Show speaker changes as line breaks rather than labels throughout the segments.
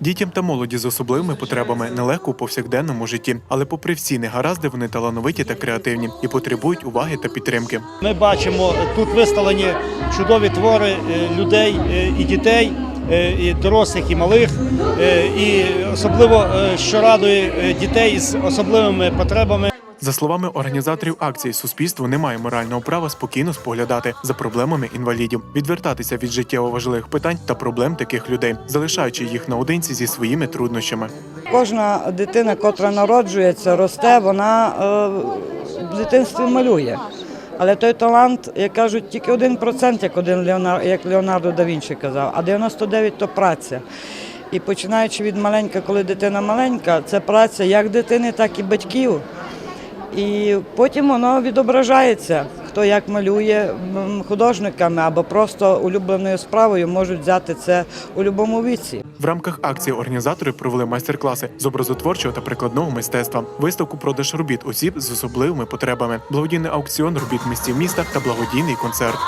Дітям та молоді з особливими потребами нелегко у повсякденному житті, але попри всі негаразди, вони талановиті та креативні і потребують уваги та підтримки.
Ми бачимо тут виставлені чудові твори е, людей е, і дітей, е, і дорослих, і малих. І особливо що радує дітей з особливими потребами.
За словами організаторів акції, суспільство не має морального права спокійно споглядати за проблемами інвалідів, відвертатися від життєво важливих питань та проблем таких людей, залишаючи їх наодинці зі своїми труднощами.
Кожна дитина, котра народжується, росте, вона е, в дитинстві малює. Але той талант, як кажуть, тільки один процент, як один Леонар, як Леонардо да Вінчі казав, а 99 – то праця. І починаючи від маленька, коли дитина маленька, це праця як дитини, так і батьків. І потім воно відображається. Хто як малює художниками або просто улюбленою справою можуть взяти це у будь-якому віці.
В рамках акції організатори провели майстер-класи з образотворчого та прикладного мистецтва, виставку продаж робіт осіб з особливими потребами, благодійний аукціон робіт містів міста та благодійний концерт.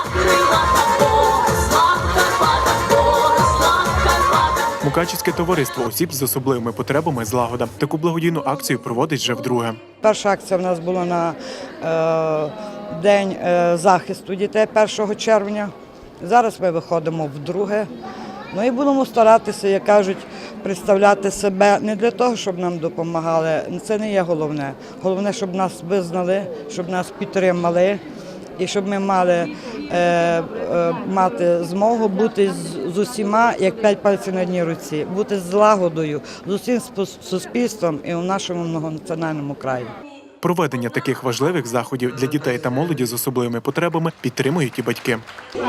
Мукачівське товариство осіб з особливими потребами злагода таку благодійну акцію проводить вже вдруге.
Перша акція в нас була на е, День е, захисту дітей 1 червня. Зараз ми виходимо вдруге. Ну і будемо старатися, як кажуть, представляти себе не для того, щоб нам допомагали. Це не є головне. Головне, щоб нас визнали, щоб нас підтримали і щоб ми мали е, е, мати змогу бути з, з усіма, як п'ять пальців на одній руці, бути злагодою з усім суспільством і у нашому многонаціональному краї.
Проведення таких важливих заходів для дітей та молоді з особливими потребами підтримують і батьки.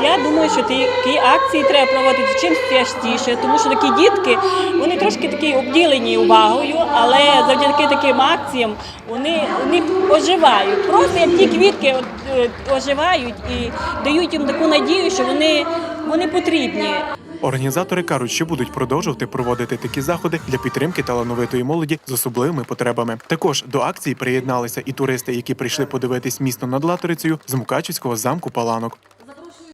Я думаю, що такі акції треба проводити чим частіше, тому що такі дітки вони трошки такі обділені увагою, але завдяки таким акціям вони, вони оживають. Просто як ті квітки е, оживають і дають їм таку надію, що вони, вони потрібні.
Організатори кажуть, що будуть продовжувати проводити такі заходи для підтримки талановитої молоді з особливими потребами. Також до акції приєдналися і туристи, які прийшли подивитись місто над Латорицею з Мукачівського замку Паланок.